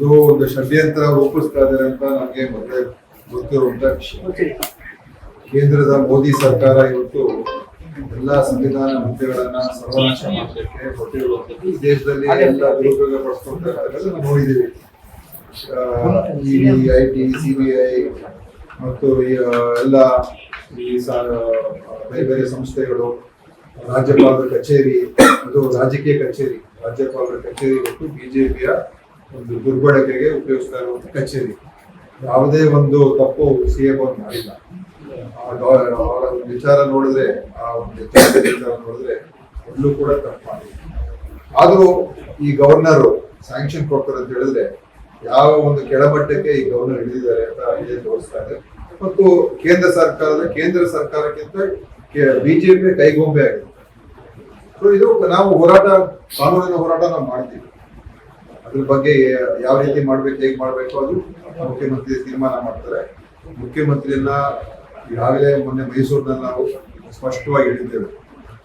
ಇದು ಒಂದು ಷಡ್ಯಂತ್ರ ರೂಪಿಸ್ತಾ ಇದ್ದಾರೆ ಅಂತ ನಮಗೆ ಮತ್ತೆ ಗೊತ್ತಿರುವಂತ ವಿಷಯ. ಕೇಂದ್ರದ ಮೋದಿ ಸರ್ಕಾರ ಇವತ್ತು ಎಲ್ಲ ಸಂವಿಧಾನ ಹುದ್ದೆಗಳನ್ನ ಸರ್ವನಾಶ ಮಾಡಲಿಕ್ಕೆ ಕೊಟ್ಟಿರುವಂತದ್ದು ಈ ದೇಶದಲ್ಲಿ ಎಲ್ಲ ದುರುಪಯೋಗ ಪಡಿಸ್ಕೊಂತ ನೋಡಿದ್ದೀವಿ ED I T C B I ಮತ್ತು ಎಲ್ಲ ಈ ಬೇರೆ ಬೇರೆ ಸಂಸ್ಥೆಗಳು ರಾಜ್ಯಪಾಲರ ಕಚೇರಿ ಅದು ರಾಜಕೀಯ ಕಚೇರಿ ರಾಜ್ಯಪಾಲರ ಕಚೇರಿ ಮತ್ತು ಬಿಜೆಪಿಯ ಒಂದು ದುರ್ಬಳಕೆಗೆ ಉಪಯೋಗಿಸ್ತಾ ಇರುವಂಥ ಕಚೇರಿ. ಯಾವುದೇ ಒಂದು ತಪ್ಪು ಸಿ ಎಂ ಅವ್ರು ಮಾಡಿಲ್ಲ. ಅವರ ಒಂದು ವಿಚಾರ ನೋಡಿದ್ರೆ, ಆ ಒಂದು ವಿಚಾರ ನೋಡಿದ್ರೆ ಎಲ್ಲೂ ಕೂಡ ತಪ್ಪು ಮಾಡಿಲ್ಲ ಆದರೂ ಈ ಗವರ್ನರು ಸ್ಯಾಂಕ್ಷನ್ ಕೊಡ್ತಾರೆ ಅಂತ ಹೇಳಿದ್ರೆ, ಯಾವ ಒಂದು ಕೆಳಮಟ್ಟಕ್ಕೆ ಈ ಗವರ್ನರ್ ಹಿಡಿದಿದ್ದಾರೆ ಅಂತ ಇದೇ ತೋರಿಸ್ತಾ ಇದೆ. ಮತ್ತು ಕೇಂದ್ರ ಸರ್ಕಾರದ, ಕೇಂದ್ರ ಸರ್ಕಾರಕ್ಕಿಂತ ಬಿಜೆಪಿ ಕೈಗೊಂಬೆ ಆಗಿದೆ. ಸೊ ಇದು ನಾವು ಹೋರಾಟ, ಕಾನೂನಿನ ಹೋರಾಟ ನಾವು ಮಾಡ್ತೀವಿ. ಅದ್ರ ಬಗ್ಗೆ ಯಾವ ರೀತಿ ಮಾಡ್ಬೇಕು, ಹೇಗೆ ಮಾಡ್ಬೇಕು ಅದು ಮುಖ್ಯಮಂತ್ರಿ ತೀರ್ಮಾನ ಮಾಡ್ತಾರೆ. ಮುಖ್ಯಮಂತ್ರಿಯನ್ನ ಈಗಾಗಲೇ ಮೊನ್ನೆ ಮೈಸೂರಿನಲ್ಲಿ ನಾವು ಸ್ಪಷ್ಟವಾಗಿ ಹೇಳಿದ್ದೇವೆ.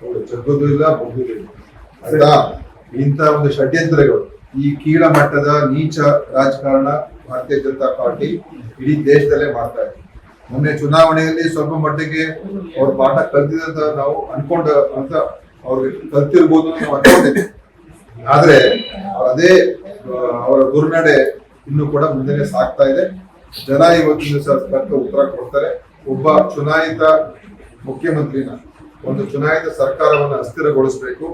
ಅವರು ಜಗ್ಗೋದು ಇಲ್ಲ ಬಗ್ಗುದು ಇಲ್ಲ. ಇಂಥ ಒಂದು ಷಡ್ಯಂತ್ರಗಳು, ಈ ಕೀಳ ಮಟ್ಟದ ನೀಚ ರಾಜಕಾರಣ ಭಾರತೀಯ ಜನತಾ ಪಾರ್ಟಿ ಇಡೀ ದೇಶದಲ್ಲೇ ಮಾಡ್ತಾ ಇದೆ. ಮೊನ್ನೆ ಚುನಾವಣೆಯಲ್ಲಿ ಸ್ವಲ್ಪ ಮಟ್ಟಿಗೆ ಅವ್ರ ಪಾಠ ಕಲ್ತಿದೆ ಅಂತ ನಾವು ಅನ್ಕೊಂಡ ಅಂತ ಅವ್ರಿಗೆ ಕಲ್ತಿರ್ಬೋದು ಅನ್ಕೊಂಡಿದ್ವಿ ಆದ್ರೆ ಅದೇ ಅವರ ದುರ್ನಡೆ ಇನ್ನು ಕೂಡ ಮುಂದೆ ಸಾಗ್ತಾ ಇದೆ. ಜನ ಇವತ್ತಿನ ಸರ್ಕಾರಕ್ಕೆ ಉತ್ತರ ಕೊಡ್ತಾರೆ. ಒಬ್ಬ ಚುನಾಯಿತ ಮುಖ್ಯಮಂತ್ರಿನ ಒಂದು ಚುನಾಯಿತ ಸರ್ಕಾರವನ್ನ ಅಸ್ಥಿರಗೊಳಿಸಬೇಕು.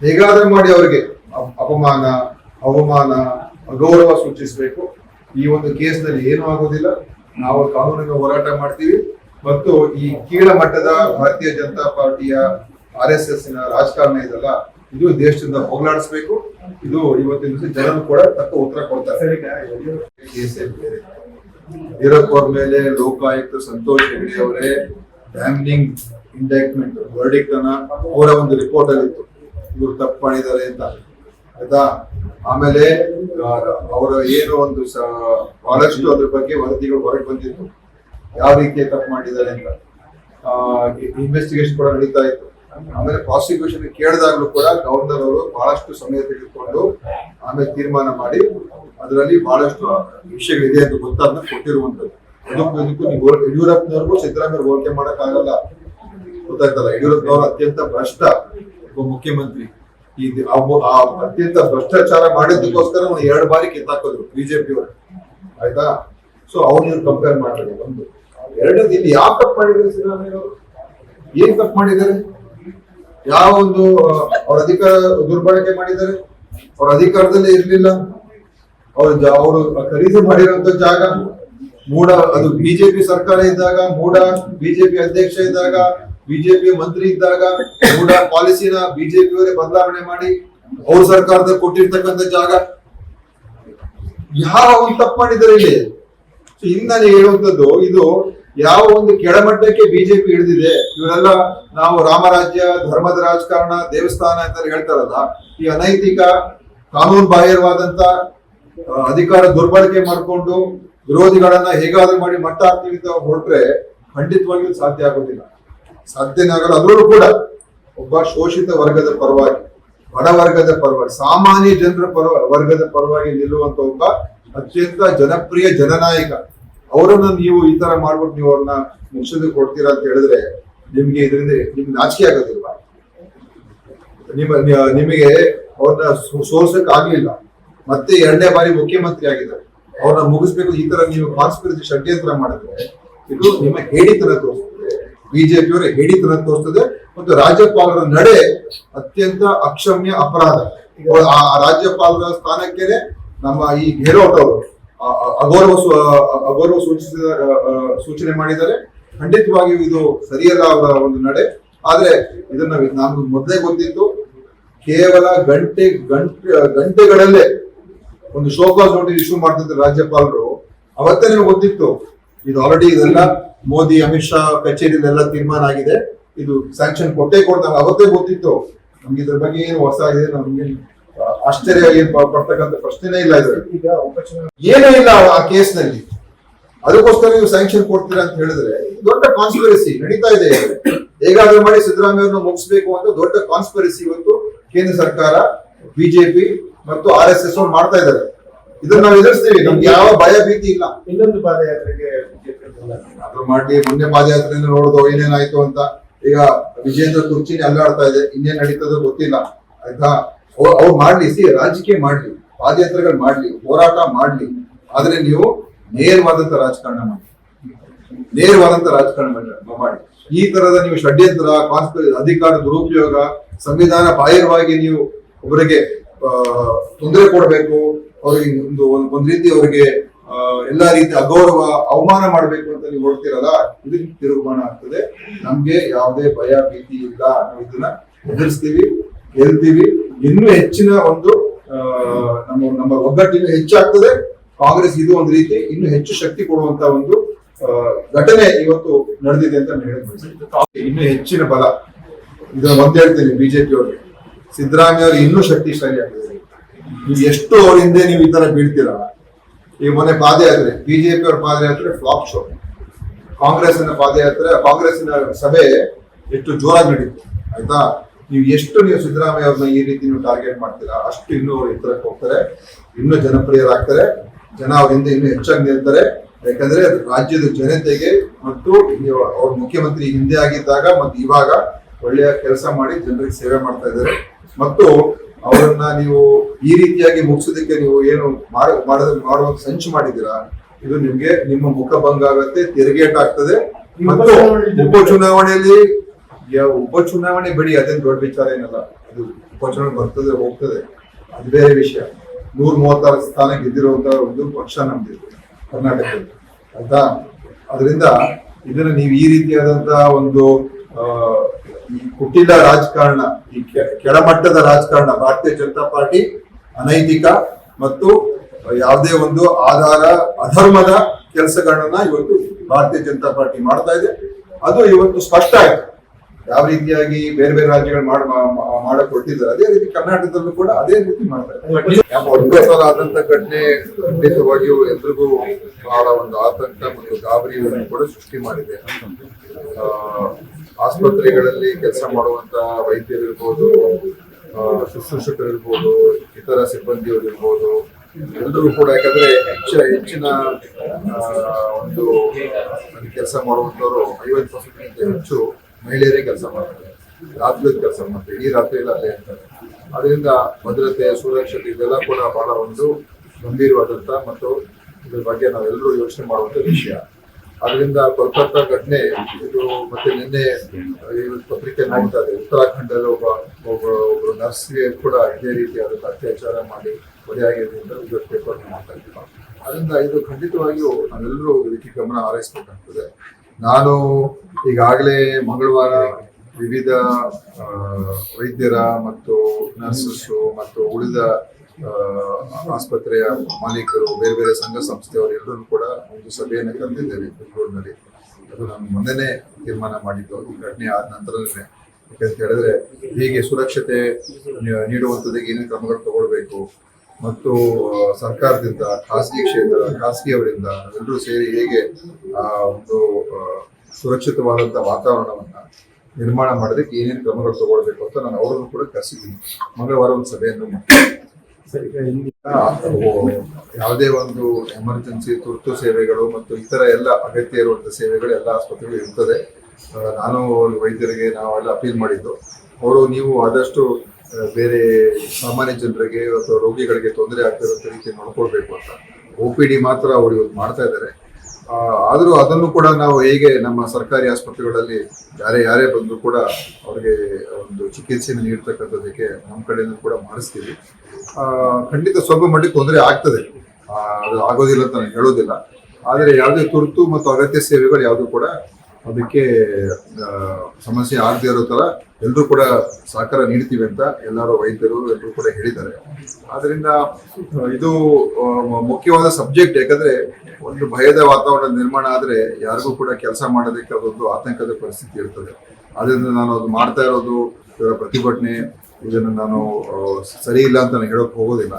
ಹೇಗಾದ್ರೂ ಮಾಡಿ ಅವರಿಗೆ ಅಪ- ಅಪಮಾನ, ಅವಮಾನ, ಅಗೌರವ ಸೂಚಿಸಬೇಕು. ಈ ಒಂದು ಕೇಸ್ನಲ್ಲಿ ಏನೂ ಆಗೋದಿಲ್ಲ. ನಾವು ಕಾನೂನಿನ ಹೋರಾಟ ಮಾಡ್ತೀವಿ. ಮತ್ತು ಈ ಕೀಳ ಮಟ್ಟದ ಭಾರತೀಯ ಜನತಾ ಪಾರ್ಟಿಯ ಆರ್ ಎಸ್ ಎಸ್ನ ರಾಜಕಾರಣ ಇದಲ್ಲ ಇದು ದೇಶದಿಂದ ಹೋಗಲಾಡಿಸ್ಬೇಕು. ಇದು ಇವತ್ತಿನ ದಿವಸ ಜನರು ಕೂಡ ತಕ್ಕ ಉತ್ತರ ಕೊಡ್ತಾರೆ. ಅವ್ರ ಮೇಲೆ ಲೋಕಾಯುಕ್ತ ಸಂತೋಷ್ ಹೆಗಡೆ ಅವರೇ ಡ್ಯಾಮ್ನಿಂಗ್ ಇಂಡೆಕ್ಟ್ಮೆಂಟ್ ವರ್ಡಿಕ್ಟ್ ಅನ್ನ ಅವರ ಒಂದು ರಿಪೋರ್ಟ್ ಆಗಿತ್ತು ಇವ್ರು ತಪ್ಪು ಮಾಡಿದ್ದಾರೆ ಅಂತ. ಆಯ್ತಾ? ಆಮೇಲೆ ಅವರ ಏನು ಒಂದು ಬಹಳಷ್ಟು ಅದ್ರ ಬಗ್ಗೆ ವರದಿಗಳು ಹೊರಗೆ ಬಂದಿತ್ತು. ಯಾವ ರೀತಿಯ ತಪ್ಪು ಮಾಡಿದ್ದಾರೆ ಅಂತ. ಇನ್ವೆಸ್ಟಿಗೇಷನ್ ಕೂಡ ನಡೀತಾ ಇತ್ತು. ಆಮೇಲೆ ಪ್ರಾಸಿಕ್ಯೂಷನ್ ಕೇಳಿದಾಗ್ಲೂ ಕೂಡ ಗವರ್ನರ್ ಅವರು ಬಹಳಷ್ಟು ಸಮಯ ತೆಗೆದುಕೊಂಡು ಆಮೇಲೆ ತೀರ್ಮಾನ ಮಾಡಿ, ಅದರಲ್ಲಿ ಬಹಳಷ್ಟು ವಿಷಯಗಳಿದೆ ಅಂತ ಗೊತ್ತಾದ್ನ ಕೊಟ್ಟಿರುವಂತದ್ದು ಅದಕ್ಕೂ ಇದಕ್ಕೂ ನೀವು ಯಡಿಯೂರಪ್ಪನವ್ರಿಗೂ ಸಿದ್ದರಾಮಯ್ಯ ಹೋಲಿಕೆ ಮಾಡಕ್ ಆಗಲ್ಲ ಗೊತ್ತಾಯ್ತಲ್ಲ ಯಡಿಯೂರಪ್ಪನವರು ಅತ್ಯಂತ ಭ್ರಷ್ಟ ಒಬ್ಬ ಮುಖ್ಯಮಂತ್ರಿ. ಈ ಆ ಅತ್ಯಂತ ಭ್ರಷ್ಟಾಚಾರ ಮಾಡಿದ್ದಕ್ಕೋಸ್ಕರ ಅವ್ನು ಎರಡು ಬಾರಿ ಕಿತ್ತಾಕೋದ್ರು ಬಿಜೆಪಿ ಅವರು. ಆಯ್ತಾ? ಸೊ ಅವ್ನ ಕಂಪೇರ್ ಮಾಡ್ತಾರೆ ಒಂದು. ಎರಡನೇದು ಇಲ್ಲಿ ಯಾವ ತಪ್ಪು ಮಾಡಿದ್ದಾರೆ ಸಿದ್ದರಾಮಯ್ಯ ಅವರು ಏನ್ ತಪ್ಪು ಮಾಡಿದ್ದಾರೆ? ಯಾವ ಒಂದು ಅವ್ರ ಅಧಿಕಾರ ದುರ್ಬಳಕೆ ಮಾಡಿದ್ದಾರೆ? ಅವ್ರ ಅಧಿಕಾರದಲ್ಲಿ ಇರ್ಲಿಲ್ಲ. ಅವ್ರ ಅವರು ಖರೀದಿ ಮಾಡಿರುವಂತ ಜಾಗ, ಮೂಡ, ಅದು ಬಿಜೆಪಿ ಸರ್ಕಾರ ಇದ್ದಾಗ, ಮೂಡ, ಬಿಜೆಪಿ ಅಧ್ಯಕ್ಷ ಇದ್ದಾಗ, ಬಿಜೆಪಿ ಮಂತ್ರಿ ಇದ್ದಾಗ, ಮೂಡ ಪಾಲಿಸಿನ ಬಿಜೆಪಿ ಅವರೇ ಬದಲಾವಣೆ ಮಾಡಿ ಅವ್ರ ಸರ್ಕಾರದ ಕೊಟ್ಟಿರ್ತಕ್ಕಂಥ ಜಾಗ. ಯಾವ ಒಂದು ತಪ್ಪು ಮಾಡಿದ್ದಾರೆ ಇಲ್ಲಿ? ಇನ್ನ ಹೇಳುವಂಥದ್ದು, ಇದು ಯಾವ ಒಂದು ಕೆಳಮಟ್ಟಕ್ಕೆ ಬಿಜೆಪಿ ಹಿಡಿದಿದೆ, ಇವರೆಲ್ಲ ನಾವು ರಾಮರಾಜ್ಯ ಧರ್ಮದ ರಾಜಕಾರಣ, ದೇವಸ್ಥಾನ ಅಂತ ಹೇಳ್ತಾರಲ್ಲ, ಈ ಅನೈತಿಕ ಕಾನೂನು ಬಾಹಿರವಾದಂತ ಅಧಿಕಾರ ದುರ್ಬಳಕೆ ಮಾಡಿಕೊಂಡು ವಿರೋಧಿಗಳನ್ನ ಹೇಗಾದ್ರೂ ಮಾಡಿ ಮಟ್ಟ ಹಾಕ್ತೀವಿ ಅಂತ ಹೊರಟ್ರೆ ಖಂಡಿತವಾಗಿಯೂ ಸಾಧ್ಯ ಆಗೋದಿಲ್ಲ. ಸಾಧ್ಯನೇ ಆಗಲ್ಲ ಅದರಲ್ಲೂ ಕೂಡ ಒಬ್ಬ ಶೋಷಿತ ವರ್ಗದ ಪರವಾಗಿ ಬಡವರ್ಗದ ಪರವಾಗಿ, ಸಾಮಾನ್ಯ ಜನರ ಪರವ ವರ್ಗದ ಪರವಾಗಿ ನಿಲ್ಲುವಂತ ಒಬ್ಬ ಅತ್ಯಂತ ಜನಪ್ರಿಯ ಜನನಾಯಕ. ಅವರನ್ನ ನೀವು ಈ ತರ ಮಾಡ್ಬಿಟ್ಟು ನೀವು ಅವ್ರನ್ನ ಮುಗಿಸೋದಕ್ಕೆ ಕೊಡ್ತೀರಾ ಅಂತ ಹೇಳಿದ್ರೆ ನಿಮ್ಗೆ ಇದರಿಂದ ನಿಮ್ಗೆ ನಾಚಿಕೆ ಆಗೋದಿಲ್ವಾ? ನಿಮ್ಮ, ನಿಮಗೆ ಅವ್ರನ್ನ ಸೋರ್ಸಕ್ ಆಗ್ಲಿಲ್ಲ. ಮತ್ತೆ ಎರಡನೇ ಬಾರಿ ಮುಖ್ಯಮಂತ್ರಿ ಆಗಿದ್ದಾರೆ. ಅವ್ರನ್ನ ಮುಗಿಸ್ಬೇಕು, ಈ ತರ ನೀವು ಕಾನ್ಸ್ಪಿರಸಿ ಷಡ್ಯಂತ್ರ ಮಾಡಿದ್ರೆ ಇದು ನಿಮ್ಮ ಹೇಡಿತನ ತೋರಿಸ್ತದೆ. ಬಿಜೆಪಿಯವರ ಹೇಡಿತನ ತೋರಿಸ್ತದೆ ಮತ್ತು ರಾಜ್ಯಪಾಲರ ನಡೆ ಅತ್ಯಂತ ಅಕ್ಷಮ್ಯ ಅಪರಾಧ. ಆ ರಾಜ್ಯಪಾಲರ ಸ್ಥಾನಕ್ಕೇನೆ ನಮ್ಮ ಈ ಗೆಹ್ಲೋಟ್ ಅವರು ಅಗೌರವ ಅಗೌರವ ಸೂಚಿಸಿದ ಸೂಚನೆ ಮಾಡಿದ್ದಾರೆ. ಖಂಡಿತವಾಗಿಯೂ ಇದು ಸರಿಯಲ್ಲ ಒಂದು ನಡೆ. ಆದ್ರೆ ಇದನ್ನ ನಾನು ಮೊದಲೇ ಗೊತ್ತಿತ್ತು ಕೇವಲ ಗಂಟೆ ಗಂಟೆ, ಗಂಟೆಗಳಲ್ಲೇ ಒಂದು ಶೋಕಾಸ್ ನೋಟಿಸ್ ಇಶ್ಯೂ ಮಾಡ್ತಿದ್ರು ರಾಜ್ಯಪಾಲರು, ಅವತ್ತೇ ನಿಮ್ಗೆ ಗೊತ್ತಿತ್ತು, ಇದು ಆಲ್ರೆಡಿ ಇದೆಲ್ಲ ಮೋದಿ, ಅಮಿತ್ ಶಾ ಕಚೇರಿದೆಲ್ಲ ತೀರ್ಮಾನ ಆಗಿದೆ. ಇದು ಸ್ಯಾಂಕ್ಷನ್ ಕೊಟ್ಟೇ ಕೊಡ್ತಾರೆ, ಅವತ್ತೇ ಗೊತ್ತಿತ್ತು. ನಮ್ಗೆ ಇದ್ರ ಬಗ್ಗೆ ಏನು ಹೊಸ ಇದೆ, ನಮ್ಗೆ ಆಶ್ಚರ್ಯ ಪಡ್ತಕ್ಕಂಥ ಪ್ರಶ್ನೆನೇ ಇಲ್ಲ ಏನೇ ಇಲ್ಲ ಆ ಕೇಸ್ನಲ್ಲಿ ಅದಕ್ಕೋಸ್ಕರ ನೀವು ಸ್ಯಾಂಕ್ಷನ್ ಕೊಡ್ತೀರಾ ಅಂತ ಹೇಳಿದ್ರೆ ದೊಡ್ಡ ಕಾನ್ಸ್ಪಿರಸಿ ನಡೀತಾ ಇದೆ. ಹೇಗಾದ್ರೂ ಮಾಡಿ ಸಿದ್ದರಾಮಯ್ಯವ್ರನ್ನ ಮುಗಿಸ್ಬೇಕು ಅಂತ ದೊಡ್ಡ ಕಾನ್ಸ್ಪಿರಸಿ ಇವತ್ತು ಕೇಂದ್ರ ಸರ್ಕಾರ ಬಿಜೆಪಿ ಮತ್ತು ಆರ್ ಎಸ್ ಎಸ್ ಮಾಡ್ತಾ ಇದ್ದಾರೆ. ಇದನ್ನ ನಾವು ಎದುರಿಸ್ತೀವಿ. ನಮ್ಗೆ ಯಾವ ಭಯ ಭೀತಿ ಇಲ್ಲ. ಇನ್ನೊಂದು ಪಾದಯಾತ್ರೆಗೆ. ಅದ್ರ ಮಾಡಿ ಮೊನ್ನೆ ಪಾದಯಾತ್ರೆಯಿಂದ ನೋಡೋದು ಏನೇನಾಯ್ತು ಅಂತ. ಈಗ ವಿಜೇಂದ್ರ ಕುರ್ಚಿನಿ ಅಲ್ಲಾಡ್ತಾ ಇದೆ. ಇನ್ನೇನ್ ನಡೀತದೋ ಗೊತ್ತಿಲ್ಲ. ಆಯ್ತಾ? ಅವ್ರು ಮಾಡ್ಲಿ ಸಿ ರಾಜಕೀಯ ಮಾಡ್ಲಿ, ಪಾದಯಾತ್ರೆಗಳು ಮಾಡ್ಲಿ, ಹೋರಾಟ ಮಾಡ್ಲಿ, ಆದ್ರೆ ನೀವು ನೇರವಾದಂತ ರಾಜಕಾರಣ ಮಾಡಿ. ನೇರವಾದಂತ ರಾಜಕಾರಣ ಮಾಡಿ- ಈ ತರದ ನೀವು ಷಡ್ಯಂತ್ರ ಕಾನ್ಸ್ಪಿರ ಅಧಿಕಾರ, ದುರುಪಯೋಗ, ಸಂವಿಧಾನ ಬಾಹಿರವಾಗಿ ನೀವು ಒಬ್ಬರಿಗೆ ತೊಂದರೆ ಕೊಡಬೇಕು, ಅವರಿಗೆ ಒಂದು, ಒಂದ್- ರೀತಿ ಅವರಿಗೆ ಎಲ್ಲಾ ರೀತಿ ಅಗೌರವ, ಅವಮಾನ ಮಾಡಬೇಕು ಅಂತ ನೀವು ನೋಡ್ತೀರಲ್ಲ ಇದು ತಿರುಗುಮಾನ ಆಗ್ತದೆ. ನಮ್ಗೆ ಯಾವುದೇ ಭಯ, ಭೀತಿ ಇಲ್ಲ ನಾವು ಇದನ್ನ ಎದುರಿಸ್ತೀವಿ ಗೆಲ್ತೀವಿ ಇನ್ನೂ ಹೆಚ್ಚಿನ ಒಂದು ನಮ್ಮ ನಮ್ಮ ಒಗ್ಗಟ್ಟಿನ ಹೆಚ್ಚಾಗ್ತದೆ. ಕಾಂಗ್ರೆಸ್ ಇದು ಒಂದು ರೀತಿ ಇನ್ನು ಹೆಚ್ಚು ಶಕ್ತಿ ಕೊಡುವಂತ ಒಂದು ಘಟನೆ ಇವತ್ತು ನಡೆದಿದೆ ಅಂತ ಹೇಳ್ಬೋದು ಇನ್ನು ಹೆಚ್ಚಿನ ಬಲ. ಇದನ್ನ ಒಂದ್ ಹೇಳ್ತೀನಿ ಬಿಜೆಪಿ ಅವರಿಗೆ. ಸಿದ್ದರಾಮಯ್ಯ ಅವರು ಇನ್ನೂ ಶಕ್ತಿಶಾಲಿ ಆಗಿದ್ದಾರೆ. ನೀವು ಎಷ್ಟು ಅವ್ರ ಹಿಂದೆ ನೀವು ಈ ತರ ಬೀಳ್ತೀರ? ಈ ಮೊನ್ನೆ ಪಾದಯಾತ್ರೆ, ಬಿಜೆಪಿ ಅವ್ರ ಪಾದಯಾತ್ರೆ ಫ್ಲಾಪ್ ಶೋ ಕಾಂಗ್ರೆಸ್ಸಿನ ಪಾದಯಾತ್ರೆ ಕಾಂಗ್ರೆಸ್ನ ಸಭೆ ಎಷ್ಟು ಜೋರಾಗಿ ನಡೀತು. ಆಯ್ತಾ? ನೀವು ಎಷ್ಟು ನೀವು ಸಿದ್ದರಾಮಯ್ಯ ಅವ್ರನ್ನ ಈ ರೀತಿ ನೀವು ಟಾರ್ಗೆಟ್ ಮಾಡ್ತೀರಾ? ಅಷ್ಟು ಇನ್ನೂ ಅವ್ರು ಎತ್ತರಕ್ಕೆ ಹೋಗ್ತಾರೆ. ಇನ್ನೂ ಜನಪ್ರಿಯರಾಗ್ತಾರೆ. ಜನ ಅವ್ರ ಹಿಂದೆ ಇನ್ನೂ ಹೆಚ್ಚಾಗಿ ನಿಲ್ತಾರೆ ಯಾಕಂದ್ರೆ ರಾಜ್ಯದ ಜನತೆಗೆ ಮತ್ತು ಅವ್ರ ಮುಖ್ಯಮಂತ್ರಿ ಹಿಂದೆ ಆಗಿದ್ದಾಗ ಮತ್ತು ಇವಾಗ ಒಳ್ಳೆಯ ಕೆಲಸ ಮಾಡಿ ಜನರಿಗೆ ಸೇವೆ ಮಾಡ್ತಾ ಇದ್ದಾರೆ. ಮತ್ತು ಅವರನ್ನ ನೀವು ಈ ರೀತಿಯಾಗಿ ಮುಗಿಸೋದಕ್ಕೆ ನೀವು ಏನು ಮಾಡ ಮಾಡುವ ಸಂಚು ಮಾಡಿದ್ದೀರಾ? ಇದು ನಿಮ್ಗೆ ನಿಮ್ಮ ಮುಖಭಂಗ ಆಗತ್ತೆ ತಿರುಗೇಟ್ ಆಗ್ತದೆ. ಮತ್ತು ಉಪಚುನಾವಣೆಯಲ್ಲಿ ಉಪಚುನಾವಣೆ ಬಿಡಿ ಅದೇನು ದೊಡ್ಡ ವಿಚಾರ ಏನಲ್ಲ. ಅದು ಉಪಚುನಾವಣೆ ಬರ್ತದೆ, ಹೋಗ್ತದೆ. ಅದು ಬೇರೆ ವಿಷಯ. ನೂರ ಮೂವತ್ತಾರು ಸ್ಥಾನ ಗೆದ್ದಿರುವಂತ ಒಂದು ಪಕ್ಷ ನಮ್ದು ಕರ್ನಾಟಕದಲ್ಲಿ. ಆಯ್ತಾ? ಅದರಿಂದ ಇದನ್ನ ನೀವು ಈ ರೀತಿಯಾದಂತಹ ಒಂದು ಈ ಕುಟಿಲ ರಾಜಕಾರಣ, ಈ ಕೆಳಮಟ್ಟದ ರಾಜಕಾರಣ, ಭಾರತೀಯ ಜನತಾ ಪಾರ್ಟಿ, ಅನೈತಿಕ ಮತ್ತು ಯಾವುದೇ ಒಂದು ಆಧಾರ, ಅಧರ್ಮದ ಕೆಲಸಗಳನ್ನ ಇವತ್ತು ಭಾರತೀಯ ಜನತಾ ಪಾರ್ಟಿ ಮಾಡ್ತಾ ಇದೆ. ಅದು ಇವತ್ತು ಸ್ಪಷ್ಟ ಆಯ್ತು. ಯಾವ ರೀತಿಯಾಗಿ ಬೇರೆ ಬೇರೆ ರಾಜ್ಯಗಳು ಮಾಡ ಮಾಡಕ್ ಕೊಟ್ಟಿದ್ದಾರೆ ಅದೇ ರೀತಿ ಕರ್ನಾಟಕದಲ್ಲೂ ಕೂಡ ಅದೇ ರೀತಿ ಮಾಡ್ತಾರೆ. ಅದ್ಭುತವಾದ ಆದಂತ ಘಟನೆ ಖಂಡಿತವಾಗಿಯೂ ಎಲ್ರಿಗೂ ಬಹಳ ಒಂದು ಆತಂಕ ಮತ್ತು ಗಾಬರಿಯನ್ನು ಕೂಡ ಸೃಷ್ಟಿ ಮಾಡಿದೆ. ಆಸ್ಪತ್ರೆಗಳಲ್ಲಿ ಕೆಲಸ ಮಾಡುವಂತ ವೈದ್ಯರಿರ್ಬೋದು ಶುಶ್ರೂಷಕರಿರ್ಬೋದು ಇತರ ಸಿಬ್ಬಂದಿಯವರಿರ್ಬೋದು ಎಲ್ಲರೂ ಕೂಡ ಯಾಕಂದ್ರೆ ಹೆಚ್ಚ ಹೆಚ್ಚಿನ ಒಂದು ಕೆಲಸ ಮಾಡುವಂತವರು ಐವತ್ತು ಪರ್ಸೆಂಟ್ ಹೆಚ್ಚು ಮಹಿಳೆಯರೇ ಕೆಲಸ ಮಾಡ್ತಾರೆ. ರಾತ್ರಿ ಕೆಲಸ ಮಾಡ್ತಾರೆ. ಇಡೀ ರಾತ್ರಿ ಎಲ್ಲ ಅಲ್ಲೇ ಇರ್ತಾರೆ ಅದರಿಂದ ಭದ್ರತೆ, ಸುರಕ್ಷತೆ ಇದೆಲ್ಲ ಕೂಡ ಬಹಳ ಒಂದು ಗಂಭೀರವಾದಂತ ಮತ್ತು ಇದ್ರ ಬಗ್ಗೆ ನಾವೆಲ್ಲರೂ ಯೋಚನೆ ಮಾಡುವಂಥ ವಿಷಯ. ಅದರಿಂದ ಕೋಲ್ಕತ್ತಾ ಘಟನೆ, ಇದು ಮತ್ತೆ ನಿನ್ನೆ ಪತ್ರಿಕೆ ನೋಡ್ತಾ ಇದೆ. ಉತ್ತರಾಖಂಡದಲ್ಲಿ ಒಬ್ಬ ಒಬ್ಬ ಒಬ್ಬರು ನರ್ಸ್ಗೆ ಕೂಡ ಇದೇ ರೀತಿಯಾದಂಥ ಅತ್ಯಾಚಾರ ಮಾಡಿ ಕೊಲೆಯಾಗಿದೆ ಅಂತ ಇವತ್ತು ಪೇಪರ್ ಮಾಡ್ತಾ ಇದ್ದೀವಿ ಅದರಿಂದ ಇದು ಖಂಡಿತವಾಗಿಯೂ ನಾವೆಲ್ಲರೂ ಇದಕ್ಕೆ ಗಮನ ಹಾರೈಸಬೇಕಾಗ್ತದೆ. ನಾನು ಈಗಾಗಲೇ ಮಂಗಳವಾರ ವಿವಿಧ ವೈದ್ಯರ ಮತ್ತು ನರ್ಸಸ್ಸು ಮತ್ತು ಉಳಿದ ಆಸ್ಪತ್ರೆಯ ಮಾಲೀಕರು, ಬೇರೆ ಬೇರೆ ಸಂಘ ಸಂಸ್ಥೆಯವರು ಎಲ್ಲರೂ ಕೂಡ ಒಂದು ಸಭೆಯನ್ನು ಕರೆದಿದ್ದೇವೆ ಬೆಂಗಳೂರಿನಲ್ಲಿ. ಅದು ನಾನು ಮೊನ್ನೆನೇ ತೀರ್ಮಾನ ಮಾಡಿದ್ದು. ಈ ಘಟನೆ ಆದ ನಂತರನೇ. ಯಾಕಂತ ಹೇಳಿದ್ರೆ, ಹೀಗೆ ಸುರಕ್ಷತೆ ನೀಡುವಂಥದ್ದಕ್ಕೆ ಏನೇನು ಕ್ರಮಗಳು ತಗೊಳ್ಬೇಕು? ಮತ್ತು ಸರ್ಕಾರದಿಂದ ಖಾಸಗಿ ಕ್ಷೇತ್ರ ಖಾಸಗಿಯವರಿಂದ ಎಲ್ಲರೂ ಸೇರಿ ಹೇಗೆ ಆ ಒಂದು ಸುರಕ್ಷಿತವಾದಂಥ ವಾತಾವರಣವನ್ನ ನಿರ್ಮಾಣ ಮಾಡೋದಕ್ಕೆ ಏನೇನು ಕ್ರಮಗಳು ತಗೊಳ್ಬೇಕು ಅಂತ ನಾನು ಅವರನ್ನು ಕೂಡ ಕರೆಸಿದ್ದೀನಿ. ಮಂಗಳವಾರ ಒಂದು ಸಭೆಯನ್ನು ಯಾವುದೇ ಒಂದು ಎಮರ್ಜೆನ್ಸಿ ತುರ್ತು ಸೇವೆಗಳು ಮತ್ತು ಇತರ ಎಲ್ಲ ಅಗತ್ಯ ಇರುವಂತ ಸೇವೆಗಳು ಎಲ್ಲ ಆಸ್ಪತ್ರೆಗಳು ಇರ್ತದೆ. ನಾನು ವೈದ್ಯರಿಗೆ ನಾವೆಲ್ಲ ಅಪೀಲ್ ಮಾಡಿದ್ದು. ಅವರು ನೀವು ಆದಷ್ಟು ಬೇರೆ ಸಾಮಾನ್ಯ ಜನರಿಗೆ ಅಥವಾ ರೋಗಿಗಳಿಗೆ ತೊಂದರೆ ಆಗ್ತಿರೋ ರೀತಿ ನೋಡ್ಕೊಳ್ಬೇಕು ಅಂತ. ಒ ಪಿ ಡಿ ಮಾತ್ರ ಅವರು ಇವತ್ತು ಮಾಡ್ತಾ ಇದ್ದಾರೆ. ಆದರೂ ಅದನ್ನು ಕೂಡ ನಾವು ಹೇಗೆ ನಮ್ಮ ಸರ್ಕಾರಿ ಆಸ್ಪತ್ರೆಗಳಲ್ಲಿ ಯಾರೇ ಯಾರೇ ಬಂದರೂ ಕೂಡ ಅವರಿಗೆ ಒಂದು ಚಿಕಿತ್ಸೆಯನ್ನು ನೀಡ್ತಕ್ಕಂಥದ್ದಕ್ಕೆ ನಮ್ಮ ಕಡೆಯಿಂದ ಕೂಡ ಮಾಡಿಸ್ತೀವಿ. ಖಂಡಿತ ಸ್ವಲ್ಪ ಮಟ್ಟಿಗೆ ತೊಂದರೆ ಆಗ್ತದೆ. ಅದು ಆಗೋದಿಲ್ಲ ಅಂತ ನಾನು ಹೇಳೋದಿಲ್ಲ. ಆದರೆ ಯಾವುದೇ ತುರ್ತು ಮತ್ತು ಅಗತ್ಯ ಸೇವೆಗಳು ಯಾವುದು ಕೂಡ ಅದಕ್ಕೆ ಸಮಸ್ಯೆ ಆಗದೇ ಇರೋ ತರ ಎಲ್ಲರೂ ಕೂಡ ಸಹಕಾರ ನೀಡ್ತೀವಿ ಅಂತ ಎಲ್ಲರೂ ವೈದ್ಯರು ಎಲ್ಲರೂ ಕೂಡ ಹೇಳಿದ್ದಾರೆ. ಆದ್ರಿಂದ, ಇದು ಮುಖ್ಯವಾದ ಸಬ್ಜೆಕ್ಟ್, ಯಾಕಂದ್ರೆ ಒಂದು ಭಯದ ವಾತಾವರಣ ನಿರ್ಮಾಣ ಆದ್ರೆ ಯಾರಿಗೂ ಕೂಡ ಕೆಲಸ ಮಾಡೋದಕ್ಕೆ ಅದೊಂದು ಆತಂಕದ ಪರಿಸ್ಥಿತಿ ಇರ್ತದೆ. ಆದ್ದರಿಂದ ನಾನು ಅದು ಮಾಡ್ತಾ ಇರೋದು ಇವರ ಪ್ರತಿಭಟನೆ, ಇದನ್ನು ನಾನು ಸರಿ ಇಲ್ಲ ಅಂತ ನಾನು ಹೇಳೋಕೆ ಹೋಗೋದಿಲ್ಲ.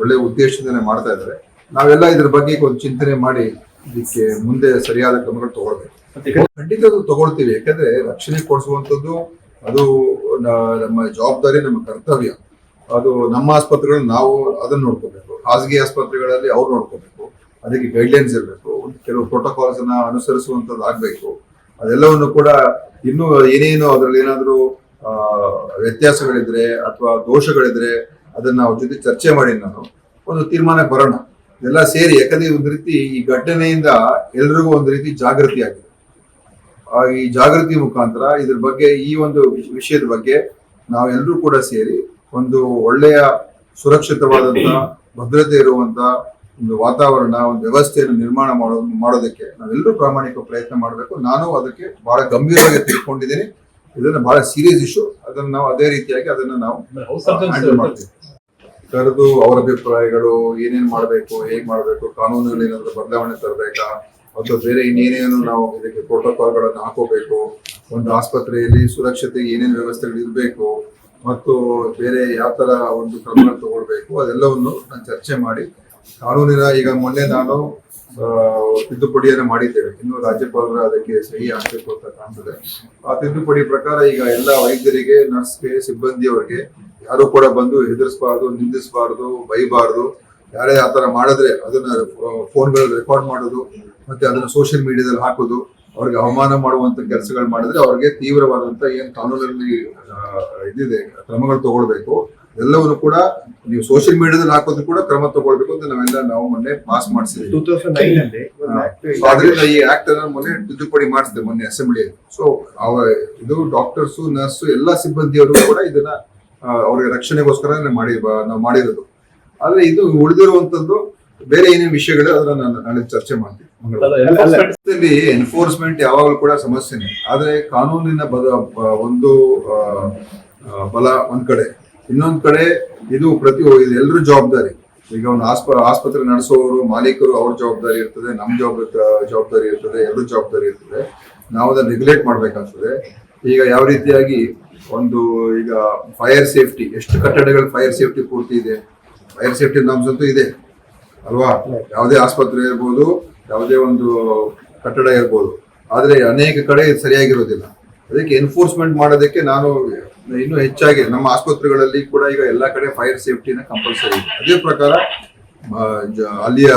ಒಳ್ಳೆ ಉದ್ದೇಶದಿಂದನೇ ಮಾಡ್ತಾ ಇದ್ದಾರೆ. ನಾವೆಲ್ಲ ಇದ್ರ ಬಗ್ಗೆ ಒಂದು ಚಿಂತನೆ ಮಾಡಿ, ಇದಕ್ಕೆ ಮುಂದೆ ಸರಿಯಾದ ಕ್ರಮಗಳು ತಗೊಳ್ಬೇಕು. ಖಂಡಿತ ಅದು ತಗೊಳ್ತೀವಿ. ಯಾಕಂದ್ರೆ ರಕ್ಷಣೆ ಕೊಡಿಸುವಂಥದ್ದು ಅದು ನಮ್ಮ ಜವಾಬ್ದಾರಿ, ನಮ್ಮ ಕರ್ತವ್ಯ. ಅದು ನಮ್ಮ ಆಸ್ಪತ್ರೆಗಳಲ್ಲಿ ನಾವು ಅದನ್ನ ನೋಡ್ಕೋಬೇಕು. ಖಾಸಗಿ ಆಸ್ಪತ್ರೆಗಳಲ್ಲಿ ಅವ್ರು ನೋಡ್ಕೋಬೇಕು. ಅದಕ್ಕೆ ಗೈಡ್ಲೈನ್ಸ್ ಇರಬೇಕು. ಕೆಲವು ಪ್ರೋಟೋಕಾಲ್ಸ್ ಅನ್ನ ಅನುಸರಿಸುವಂತದ್ದು ಆಗ್ಬೇಕು. ಅದೆಲ್ಲವನ್ನು ಕೂಡ ಇನ್ನೂ ಏನೇನು ಅದರಲ್ಲಿ ಏನಾದರೂ ವ್ಯತ್ಯಾಸಗಳಿದ್ರೆ ಅಥವಾ ದೋಷಗಳಿದ್ರೆ ಅದನ್ನ ಅವ್ರ ಜೊತೆ ಚರ್ಚೆ ಮಾಡಿ ನಾನು. ಒಂದು ತೀರ್ಮಾನಕ್ಕೆ ಬರೋಣ. ಎಲ್ಲ ಸೇರಿ, ಯಾಕಂದ್ರೆ ಒಂದು ರೀತಿ ಈ ಘಟನೆಯಿಂದ ಎಲ್ರಿಗೂ ಒಂದು ರೀತಿ ಜಾಗೃತಿ ಆಗಿದೆ ಈ ಜಾಗೃತಿ ಮುಖಾಂತರ ಇದ್ರ ಬಗ್ಗೆ ಈ ಒಂದು ವಿಷ- ವಿಷಯದ ಬಗ್ಗೆ ನಾವೆಲ್ಲರೂ ಕೂಡ ಸೇರಿ ಒಂದು ಒಳ್ಳೆಯ ಸುರಕ್ಷಿತವಾದಂತಹ ಭದ್ರತೆ ಇರುವಂತ ಒಂದು ವಾತಾವರಣ ಒಂದು ವ್ಯವಸ್ಥೆಯನ್ನು ನಿರ್ಮಾಣ ಮಾಡೋ ಮಾಡೋದಕ್ಕೆ ನಾವೆಲ್ಲರೂ ಪ್ರಾಮಾಣಿಕ ಪ್ರಯತ್ನ ಮಾಡಬೇಕು. ನಾನು ಅದಕ್ಕೆ ಬಹಳ ಗಂಭೀರವಾಗಿ ತಿಳ್ಕೊಂಡಿದ್ದೀನಿ. ಇದನ್ನ ಬಹಳ ಸೀರಿಯಸ್ ಇಶ್ಯೂ ಅದನ್ನ ನಾವು ಅದೇ ರೀತಿಯಾಗಿ ಅದನ್ನ ನಾವು ಹ್ಯಾಂಡಲ್ ಮಾಡ್ತೀವಿ. ಕರೆದು ಅವರ ಅಭಿಪ್ರಾಯಗಳು ಏನೇನ್ ಮಾಡಬೇಕು ಹೇಗ್ ಮಾಡಬೇಕು ಕಾನೂನುಗಳು ಏನಾದ್ರು ಬದಲಾವಣೆ ತರಬೇಕಾ? ಅಥವಾ ಬೇರೆ ಇನ್ನೇನೇನು ನಾವು ಇದಕ್ಕೆ ಪ್ರೋಟೋಕಾಲ್ಗಳನ್ನು ಹಾಕೋಬೇಕು, ಒಂದು ಆಸ್ಪತ್ರೆಯಲ್ಲಿ ಸುರಕ್ಷತೆ ಏನೇನು ವ್ಯವಸ್ಥೆಗಳು ಇರಬೇಕು, ಮತ್ತು ಬೇರೆ ಯಾವ ತರ ಒಂದು ಕ್ರಮಗಳು ತಗೊಳ್ಬೇಕು, ಅದೆಲ್ಲವನ್ನು ನಾನು ಚರ್ಚೆ ಮಾಡಿ, ಕಾನೂನಿನ ಈಗ ಮೊನ್ನೆ ನಾನು ತಿದ್ದುಪಡಿಯನ್ನು ಮಾಡಿದ್ದೇವೆ ಇನ್ನು ರಾಜ್ಯಪಾಲರ ಅದಕ್ಕೆ ಸಹಿ ಹಾಕಬೇಕು ಅಂತ ಕಾಣ್ತದೆ. ಆ ತಿದ್ದುಪಡಿ ಪ್ರಕಾರ ಈಗ ಎಲ್ಲ ವೈದ್ಯರಿಗೆ, ನರ್ಸ್ಗೆ, ಸಿಬ್ಬಂದಿಯವರಿಗೆ ಯಾರು ಕೂಡ ಬಂದು ಹೆದರಿಸಬಾರ್ದು, ನಿಂದಿಸಬಾರ್ದು, ಬೈಬಾರ್ದು, ಯಾರೇ ಆ ಥರ ಮಾಡಿದ್ರೆ ಅದನ್ನ ಫೋನ್ಗಳಲ್ಲಿ ರೆಕಾರ್ಡ್ ಮಾಡೋದು ಮತ್ತೆ ಅದನ್ನ ಸೋಷಿಯಲ್ ಮೀಡಿಯಾದಲ್ಲಿ ಹಾಕೋದು ಅವ್ರಿಗೆ ಅವಮಾನ ಮಾಡುವಂತ ಕೆಲಸಗಳು ಮಾಡಿದ್ರೆ ಅವ್ರಿಗೆ ತೀವ್ರವಾದಂತ ಏನ್ ಕಾನೂನಲ್ಲಿ ಇದಿದೆ ಕ್ರಮಗಳು ತಗೊಳ್ಬೇಕು. ಎಲ್ಲವನ್ನು ಕೂಡ ನೀವು ಸೋಷಿಯಲ್ ಮೀಡಿಯಾದಲ್ಲಿ ಹಾಕೋದು ಕೂಡ ಕ್ರಮ ತಗೊಳ್ಬೇಕು ಅಂತ ನಾವೆಲ್ಲ ನಾವು ಮೊನ್ನೆ ಪಾಸ್ ಮಾಡಿಸಿದ್ವಿ. ಅದರಿಂದ ಈ ಆಕ್ಟ್ ಅನ್ನ ಮೊನ್ನೆ ತಿದ್ದುಪಡಿ ಮಾಡಿಸಿದೆ ಮೊನ್ನೆ ಅಸೆಂಬ್ಲಿ ಸೊ ಅವ ಇದು ಡಾಕ್ಟರ್ಸ್ ನರ್ಸ್ ಎಲ್ಲಾ ಸಿಬ್ಬಂದಿಯವರು ಕೂಡ ಇದನ್ನ ಅವ್ರಿಗೆ ರಕ್ಷಣೆಗೋಸ್ಕರ ಮಾಡಿ ನಾವು ಮಾಡಿರೋದು. ಆದ್ರೆ ಇದು ಉಳಿದಿರುವಂತದ್ದು ಬೇರೆ ಏನೇನು ವಿಷಯಗಳು ಅದನ್ನ ನಾನು ನಾಳೆ ಚರ್ಚೆ ಮಾಡ್ತೀನಿ. ಎನ್ಫೋರ್ಸ್ಮೆಂಟ್ ಯಾವಾಗಲೂ ಕೂಡ ಸಮಸ್ಯೆನೆ. ಆದ್ರೆ ಕಾನೂನಿನ ಬದ ಒಂದು ಬಲ ಒಂದ್ ಕಡೆ. ಇನ್ನೊಂದ್ ಕಡೆ ಇದು ಪ್ರತಿ ಎಲ್ಲರ ಜವಾಬ್ದಾರಿ. ಈಗ ಒಂದು ಆಸ್ಪ ಆಸ್ಪತ್ರೆ ನಡೆಸೋರು ಮಾಲೀಕರು ಅವ್ರ ಜವಾಬ್ದಾರಿ ಇರ್ತದೆ ನಮ್ ಜವಾಬ್ದಾರಿ ಜವಾಬ್ದಾರಿ ಇರ್ತದೆ ಎಲ್ಲರೂ ಜವಾಬ್ದಾರಿ ಇರ್ತದೆ. ನಾವು ಅದನ್ನ ರೆಗ್ಯುಲೇಟ್ ಮಾಡ್ಬೇಕಾಗ್ತದೆ. ಈಗ ಯಾವ ರೀತಿಯಾಗಿ ಒಂದು ಈಗ ಫೈರ್ ಸೇಫ್ಟಿ ಎಷ್ಟು ಕಟ್ಟಡಗಳು ಫೈರ್ ಸೇಫ್ಟಿ ಪೂರ್ತಿ ಇದೆ? ಫೈರ್ ಸೇಫ್ಟಿ ನಾಮ್ಸ್ ಅಂತೂ ಇದೆ. ಅಲ್ವಾ? ಯಾವುದೇ ಆಸ್ಪತ್ರೆ ಇರ್ಬೋದು, ಯಾವುದೇ ಒಂದು ಕಟ್ಟಡ ಇರ್ಬೋದು. ಆದರೆ ಅನೇಕ ಕಡೆ ಸರಿಯಾಗಿರೋದಿಲ್ಲ. ಅದಕ್ಕೆ ಎನ್ಫೋರ್ಸ್ಮೆಂಟ್ ಮಾಡೋದಕ್ಕೆ ನಾನು ಇನ್ನೂ ಹೆಚ್ಚಾಗಿ ನಮ್ಮ ಆಸ್ಪತ್ರೆಗಳಲ್ಲಿ ಕೂಡ ಈಗ ಎಲ್ಲಾ ಕಡೆ ಫೈರ್ ಸೇಫ್ಟಿನ ಕಂಪಲ್ಸರಿ ಇದೆ ಅದೇ ಪ್ರಕಾರ ಅಲ್ಲಿಯ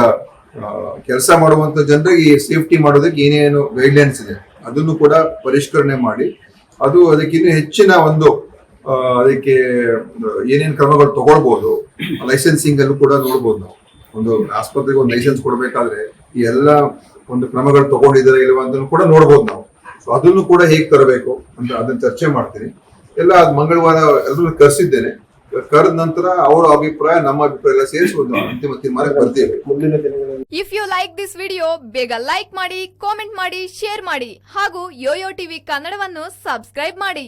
ಕೆಲಸ ಮಾಡುವಂಥ ಜನರಿಗೆ ಈ ಸೇಫ್ಟಿ ಮಾಡೋದಕ್ಕೆ ಏನೇನು ಗೈಡ್ಲೈನ್ಸ್ ಇದೆ, ಅದನ್ನು ಕೂಡ ಪರಿಷ್ಕರಣೆ ಮಾಡಿ, ಅದು ಅದಕ್ಕೆ ಇನ್ನೂ ಹೆಚ್ಚಿನ ಒಂದು ಅದಕ್ಕೆ, ಏನೇನು ಕ್ರಮಗಳು ತಗೊಳ್ಬೋದು ಲೈಸೆನ್ಸಿಂಗ್ ಅಲ್ಲೂ ಕೂಡ ನೋಡ್ಬೋದು ನಾವು. ಒಂದು ಆಸ್ಪತ್ರೆಗೆ ಒಂದು ಲೈಸೆನ್ಸ್ ಕೊಡಬೇಕಾದ್ರೆ ಈ ಎಲ್ಲ ಒಂದು ಕ್ರಮಗಳು ತಗೊಂಡಿದ್ದಾರೆ ಇಲ್ವಾ ಅಂತ ಕೂಡ ನೋಡ್ಬೋದು ನಾವು. ಸೊ ಅದನ್ನು ಕೂಡ ಹೇಗೆ ತರಬೇಕು ಅಂತ ಅದನ್ನ ಚರ್ಚೆ ಮಾಡ್ತೀನಿ. ಎಲ್ಲ ಅದ್ ಮಂಗಳವಾರ ಎಲ್ಲರೂ ಕರೆಸಿದ್ದೇನೆ. ಕರೆದ ನಂತರ ಅವರ ಅಭಿಪ್ರಾಯ ನಮ್ಮ ಅಭಿಪ್ರಾಯ ಎಲ್ಲ ಸೇರಿಸಿ ಒಂದು ಅಂತಿಮ ತೀರ್ಮಾನಕ್ಕೆ ಬರ್ತೀವಿ. ಮುಂದಿನ ದಿನಗಳಲ್ಲಿ if you like this video ಬೇಗ ಲೈಕ್ ಮಾಡಿ ಕಾಮೆಂಟ್ ಮಾಡಿ ಶೇರ್ ಮಾಡಿ ಹಾಗೂ ಯೋಯೋ ಟಿವಿ ಕನ್ನಡವನ್ನು ಸಬ್ಸ್ಕ್ರೈಬ್ ಮಾಡಿ.